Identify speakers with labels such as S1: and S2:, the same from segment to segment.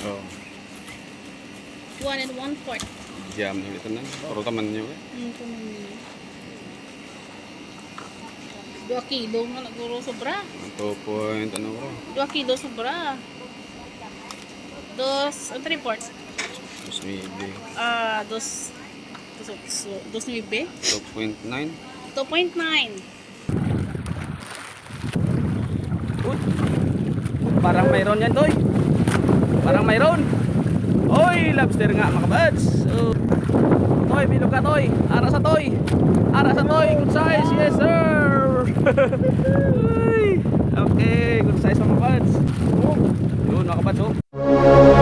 S1: Oh,
S2: One and one fourth.
S1: jam na ito na. Puro taman niyo eh.
S2: Hmm, ito naman. Dua kilo nga naguro sobra.
S1: 2 point ano bro.
S2: Dua kilo sobra. Dos, ang three fourths.
S1: Mas maybe
S2: Ah, dos, dos, dos, dos nueve.
S1: 2.9.
S2: 2.9.
S3: Parang mayroon yan, Toy. Parang mayroon. Oy, lobster nga, mga buds. So, toy, bilog ka, Toy. Ara sa Toy. Ara sa Toy. Good size. Yes, sir. Okay, good size, mga buds. Oh, yun, mga buds, oh.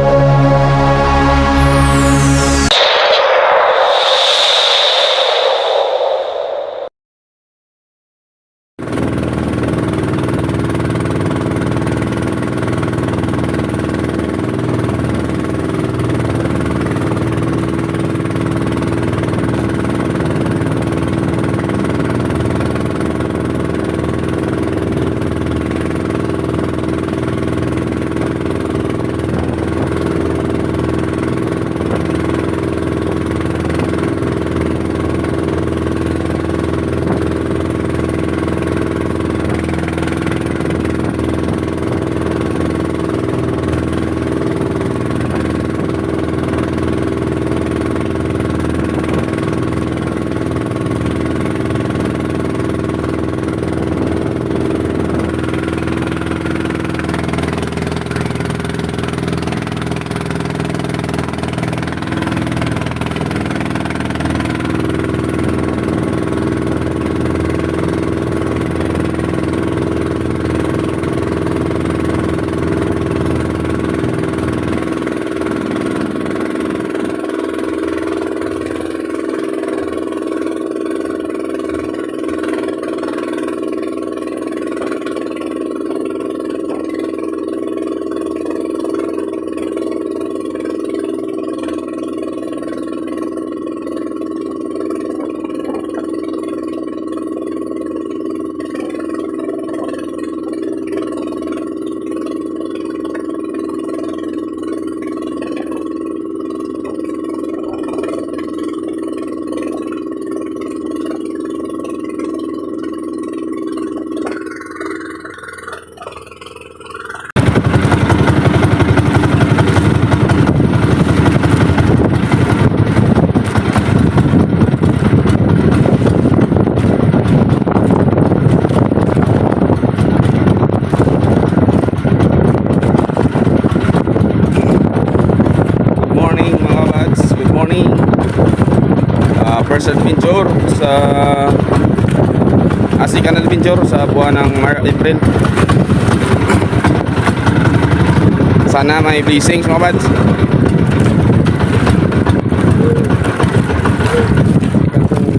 S1: May blessings mga buds.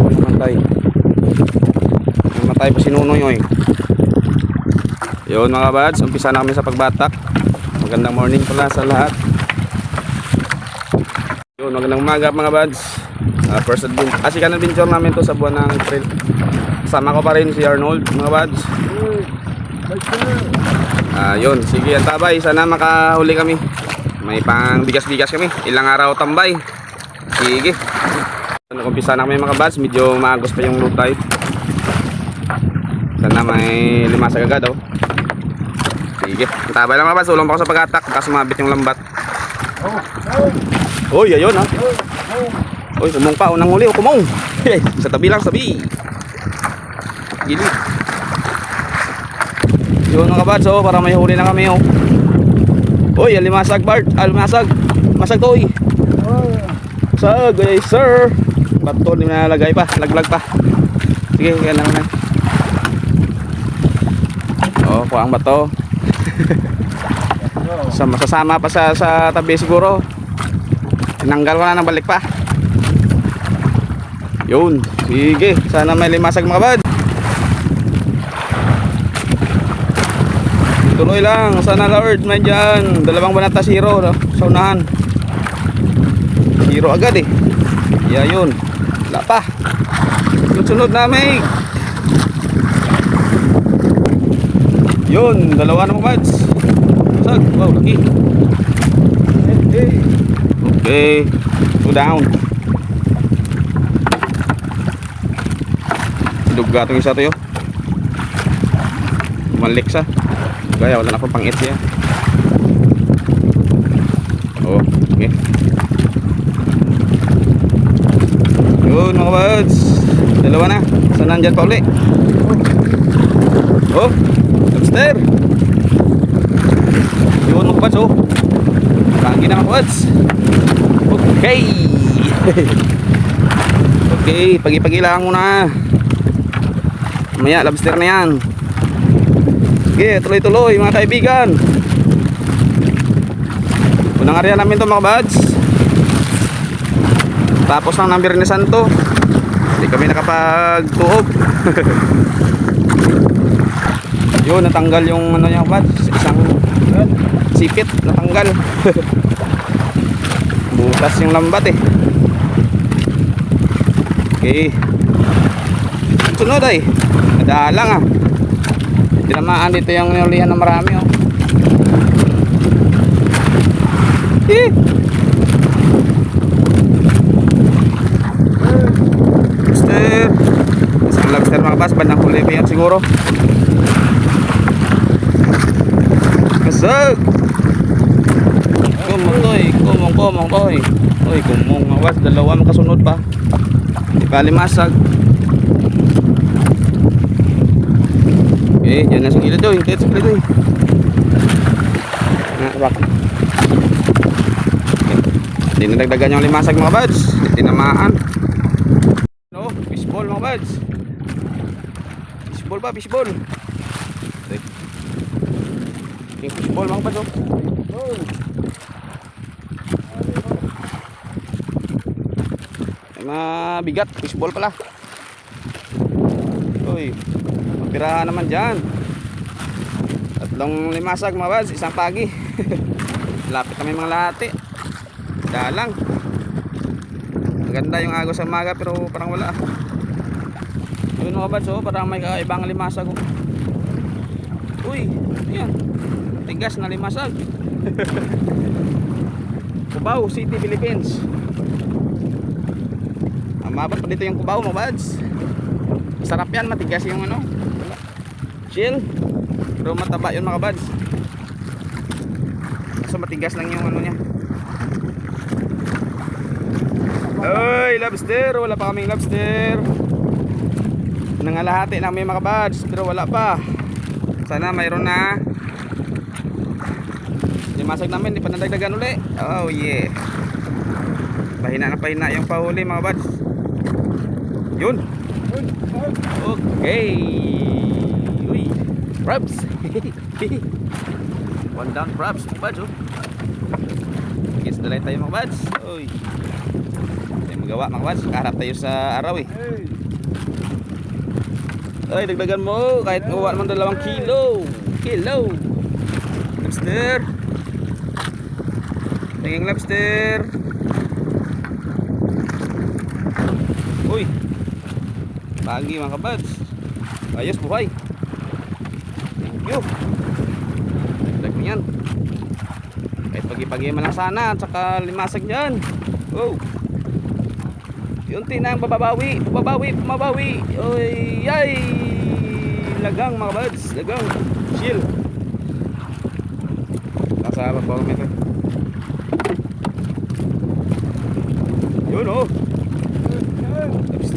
S1: Namatay. Namatay pa si Nunoy oy. Yun mga buds, umpisa na kami sa pagbatak. Magandang morning pala sa lahat. Yun, magandang umaga mga buds. Uh, first adventure. Asikan adventure namin to sa buwan ng April. Sama ko pa rin si Arnold mga buds. Ah, yun, sige ang tabay. Sana makahuli kami. May pang bigas-bigas kami. Ilang araw tambay. Sige. Nag-umpisa na kami mga buds. Medyo maagos pa yung road type. Sana may limasag agad oh. Sige. Ang tabay lang mga buds. Ulong pa ako sa pag-atak. Baka sumabit yung lambat. Uy, ayun ha. Uy, kumong pa. Unang huli. oh, Kumong. sa tabi lang, sa tabi. Yun mga kabads, oh, para may huli na kami, oh. Uy, alimasag, Bart. Alimasag. Masag to, uy. Sag, guys, sir. Bato, di na nalagay pa. Laglag pa. Sige, kaya na naman. Oh, kuha ang bato. sa masasama pa sa sa tabi siguro. Tinanggal ko na ng balik pa. Yun. Sige. Sana may limasag mga bad. Tuloy lang. Sana Lord may dyan. Dalawang banata zero. no? Sa unahan. Zero agad eh. Yeah, yun. Wala pa. Sunod-sunod na may. Yun. Dalawa na mga bads. Limasag. Wow, laki. Okay. Go down. Duga itong isa to yun. Malik sa. Kaya wala na akong pang-eat siya. Oh, okay. Yun mga buds. Dalawa na. Saan nandyan pa uli? Oh, lobster. Yun mga buds oh. Lagi na mga buds. Okay. okay, pagi-pagi lang muna. Mamaya, lobster na yan. Sige, tuloy-tuloy mga kaibigan. Unang area namin to mga buds. Tapos ng number ni Santo. Hindi kami nakapagtuog. Yun, natanggal yung ano niya buds. Isang sipit, natanggal. Butas yung lambat eh. Okay. Sunod ay. Nadalang ah. Tinamaan dito yung niulihan na marami oh. Eh. Lobster. Isang lobster mga bas. Bandang huli pa yan siguro. Kasag. Kumong toy. Kumong kumong toy. Uy, kumong mga bas. Dalawa makasunod pa. Di pa limasag. Okay, dyan na sa gilid doy. Kahit sa gilid doy. Nga, rock. Hindi na dagdagan yung limasag mga buds. Tinamaan. No, fishball mga buds. Fishball ba? Fishball. Yung fishball mga buds oh. Ay, mabigat. Fishball pala. Uy, mapirahan naman dyan. Tatlong limasag mga buds. Isang pagi. Lapit kami mga lati. Dalang. Maganda yung agos sa maga pero parang wala. Yun mga bads oh, parang may kakaibang limasag oh. Uy, yan. Tigas na limasag. Cubao City, Philippines. Amabot pa dito yung Cubao mga bads. Sarap yan, matigas yung ano. Chill. Pero mataba yun mga bads. Kaso matigas lang yung ano niya. Oy, lobster, wala pa kaming lobster. Nangalahati na may mga buds, pero wala pa. Sana mayroon na. Limasag namin, di pa nadagdagan uli. Oh yeah. Pahina na pahina yung pahuli mga buds. Yun. Okay. Crabs. One down crabs, mga buds oh. Dalay tayo mga buds. Uy. Tayo magawa mga kawads kaharap tayo sa araw eh ay dagdagan mo. Kahit mawa naman dalawang kilo. Kilo. Lobster. Tingin lobster. Uy. Pagi mga kabads ayos buhay you dagdag mo yan kahit pagi-pagi man lang sana at saka limasag dyan oh Yunti na ang bababawi, bababawi, mabawi. Oy, yay! Lagang mga buds, lagang. Chill. Nasa pa kami ito. Yun oh.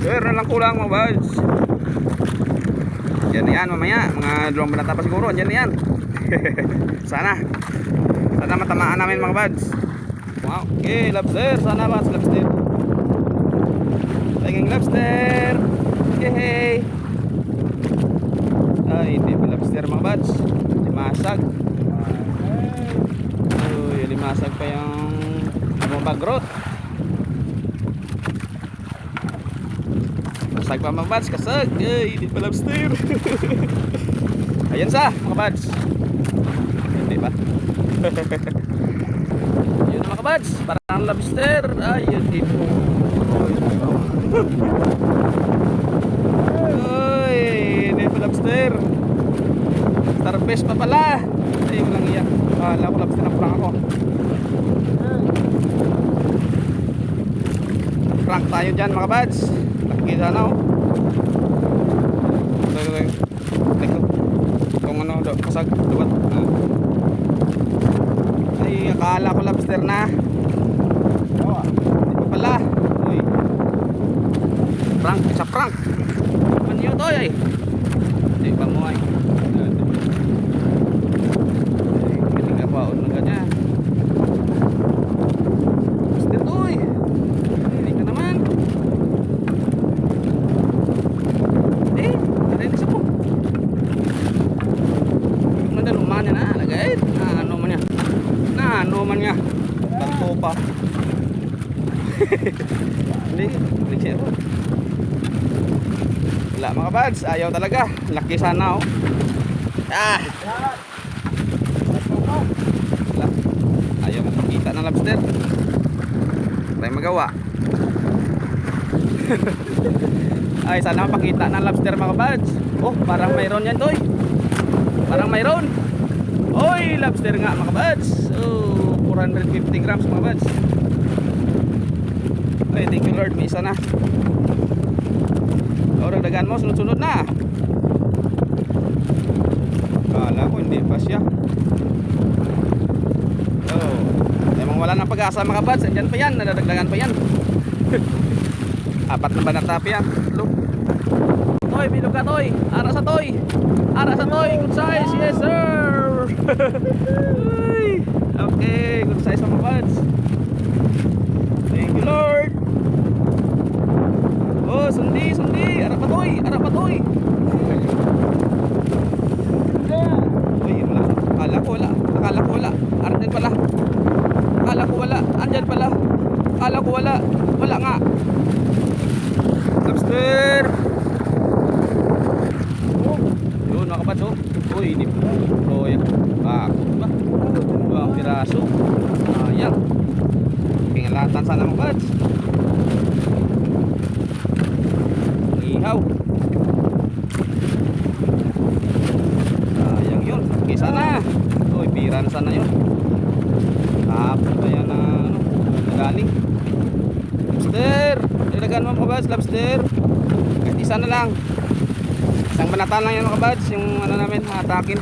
S1: Lobster na lang kulang mga buds. Yan na yan mamaya, mga dalawang balata pa siguro, yan na yan. sana. Sana matamaan namin mga buds. Wow, okay, lobster, sana sa lobster? Laging lobster. Yay! Ay, hindi pa lobster mga buds. Limasag. Uy, limasag pa yung bumagrot. Kasag nagmamamads kasag yay hindi pa lobster ayan sa mga mads hindi ba? Yun mga mads parang lobster. Ayun din po. Ay hindi pa lobster starfish pa pala. Ay walang iyak wala ko lobster na prank ako. Prank tayo dyan mga mads Laki sana oh. Ito, ito, ito. Ito. Itong ano, kasag, dubat. Ah. Ay, akala ko lobster na. Oh, pa pala. Uy. Prank, isa prank. Ano yun to ay? Hindi pa mo ay. Hindi ka pa, ano ka niya. Lobster to ay. Hindi ka naman. Eh, ada ini siapa? Mana rumahnya na, lagay. Nah, ano man niya. Nah, ano man niya. Pa. Hindi, siya. Wala mga buds, ayaw talaga. Laki sana oh. Ah! Wala. Ayaw makikita ng lobster. Tayo magawa. Ay, sana makita ng lobster mga buds. Oh, parang mayroon yan, Toy. Parang mayroon. Oy, lobster nga mga buds. Oh, 450 grams mga buds. Ay, thank you Lord. May isa na. O, dagdagan mo. Sunod-sunod na. Kala ko, hindi pa siya. Oh, emang wala nang pag-asa mga buds. Andyan pa yan. Nadadagdagan pa yan. Apat na banata pa yan. Look. Toy, bilog ka Toy. Ara sa Toy. Ara sa Toy. Good size. Yes sir. Okay, good size mga buds. Thank you Lord. Oh, sundi, sundi. Ara pa Toy. Ara pa Toy. Uy, wala. Akala ko wala. Akala ko wala. Andyan pala. Akala ko wala. Andyan pala. Akala ko wala. Wala nga. Lobster! Oh, yun mga kapads oh. Uy, hindi po. Oh, yan. Bako ba? Dalawang piraso. Ayan. Kingalatan sana mga kapads. Ihaw. Sayang yun. Okay, sana. Uy, piran sana yun. Tapos na yan na ano. Nagaling. Lobster! Ilagan mo mga kabads, lobster. Kahit isa na lang. Isang banatan lang yan mga kabads, yung ano namin, atakin.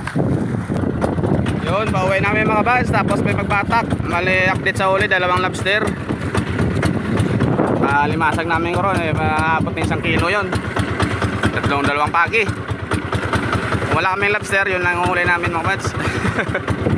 S1: Yun, pauwi namin mga kabads, tapos may magbatak. Mali update sa uli, dalawang lobster. Palimasag namin ko ron, eh, maabot na isang kilo yun. Tatlong dalawang pagi. Kung wala kaming lobster, yun lang ang namin mga kabads.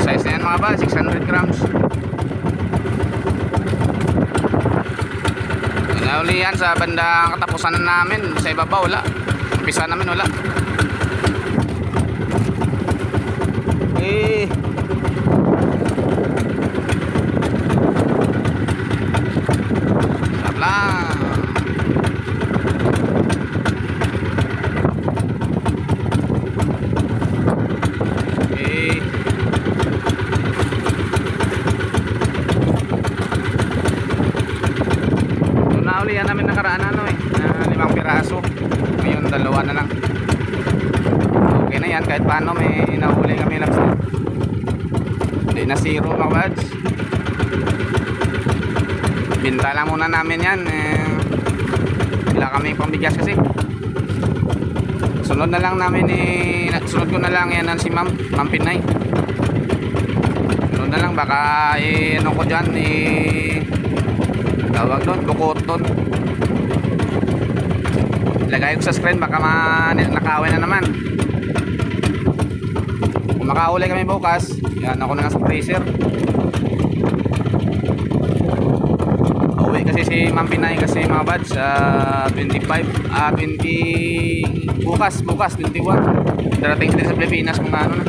S1: Size na yan mga ba, 600 grams. Nauli yan sa bandang katapusan na namin. Sa ibabaw, wala. Umpisa namin, wala. Eh. Sarap lang. Eh. Nung nauli yan namin nakaraan ano eh, na limang piraso. Ngayon dalawa na lang. Okay na yan kahit paano may nahuli kami lobster. Hindi na zero mga buds. Binta lang muna namin yan. Eh, wala kami pambigas kasi. Sunod na lang namin eh, sunod ko na lang yan si Ma'am, Ma'am Pinay. Sunod na lang baka eh, ano ko dyan eh, tawag doon, bukoton. Lagay ko sa screen baka ma nakawin na naman makauli kami bukas. Yan ako na nasa freezer. Uwi kasi si Ma'am Pinay kasi mga bads uh, 25 uh, 20 bukas bukas 21 darating din sa Pilipinas mga ano na.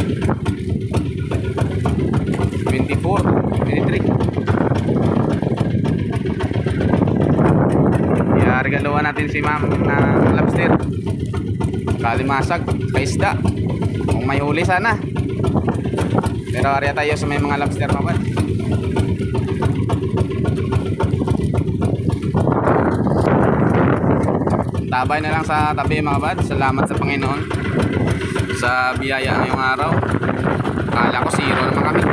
S1: 24 23 yan regaluan natin si Ma'am na lobster. Kalimasag kaisda kung may huli sana. Pero area tayo sa may mga lobster mga bad. Tabay na lang sa tabi mga bad. Salamat sa Panginoon sa biyaya ngayong araw. Kala ko zero naman kami.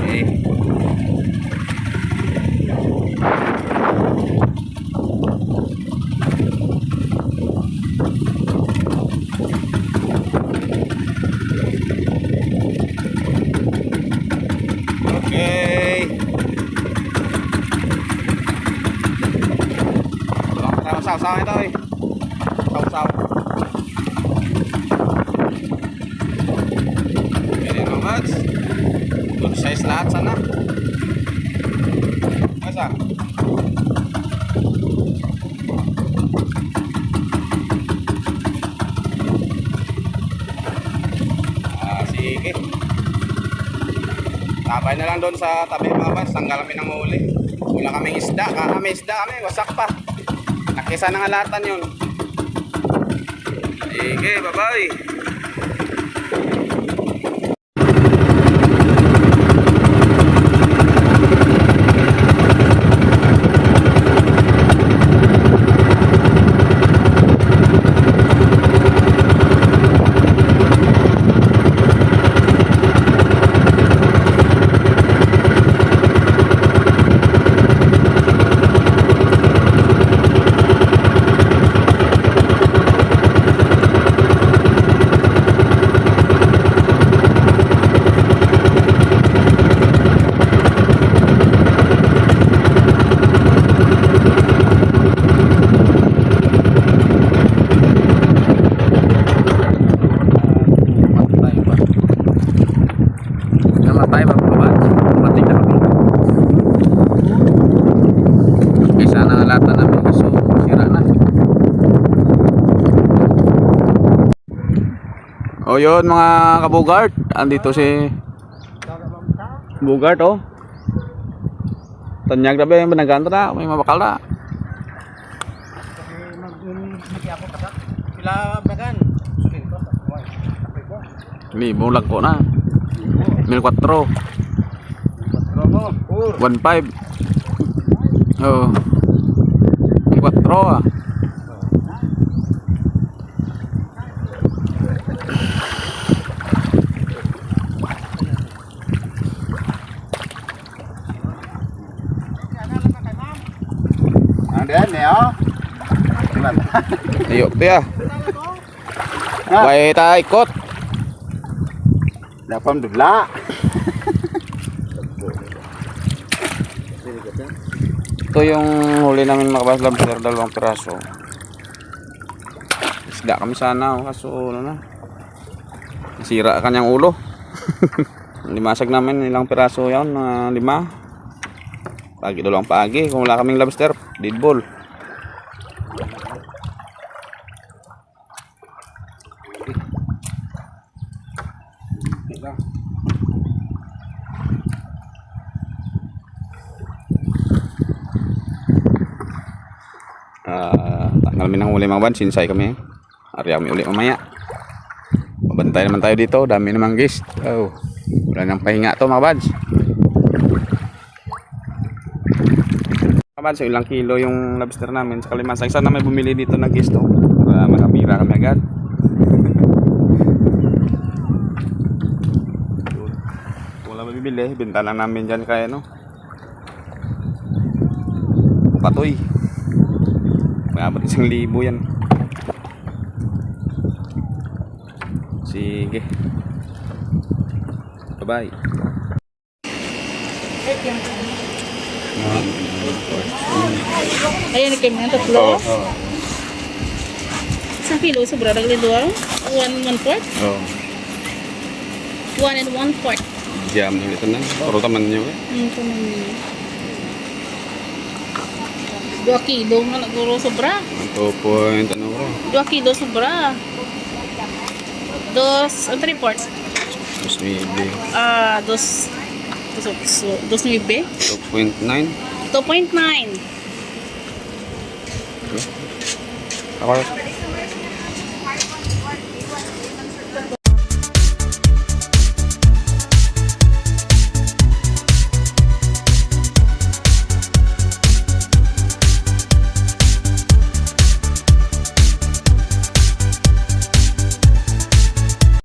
S1: Okay. Okay. Saw-saw ito eh. Pwede mga buds. Good size lahat sana. Masa? Ah, sige. Tabay na lang doon sa tabi mga bas. Tanggal kami ng huli. Wala kaming isda. Kami isda kami. Wasak pa. Nakisa ng alatan yun. Sige, bye-bye. Namatay ba? Namatay ba mga bats? Namatay na ako. Kaysa nangalatan namin kaso sira na. O yun mga kabugart, andito si Bugart oh. Tanyag yung banaganta na, may mabakal na.
S3: Pila bagan.
S1: Libo lang ko na. Mil 4. 1.5. Oh. Mil 4 ah.
S4: Oh.
S1: Ayo, tiya. Way ta ikot.
S4: Dapam dubla.
S1: Ito yung huli namin mga kabas lobster, dalawang piraso. Isda kami sana, kaso ano na. Nasira kanyang ulo. Limasag namin ilang piraso yan, na lima. Pagi dalawang pagi, kung wala kaming lobster, dead ball. Ah, tanggal ban, sinsay kami. Ari kami uli mamaya. Mabantay naman tayo dito, dami namang guest. Oh, wala nang pahinga to mga bads. Mga bads, ilang kilo yung lobster namin sa Kalimasag. Sana may bumili dito na guest to. Para makapira kami agad. Wala mabibili, benta lang namin dyan kaya no. Patoy. Maabot isang libo yan. Sige. Bye-bye.
S2: Ayan, kayo mga tatlo. Isang kilo, sobra. Dagli dua. One, one fourth.
S1: Oh.
S2: One and one.
S1: Jam na ulit na. Puro taman niyo eh.
S2: Ito na niya. Dua kilo nga naguro sobra.
S1: 2 point ano bro?
S2: Dua kilo sobra. Dos, ang three fourths.
S1: Mas maybe
S2: Ah, dos, dos, dos, dos nueve.
S1: 2.9.
S2: 2.9.
S1: Ako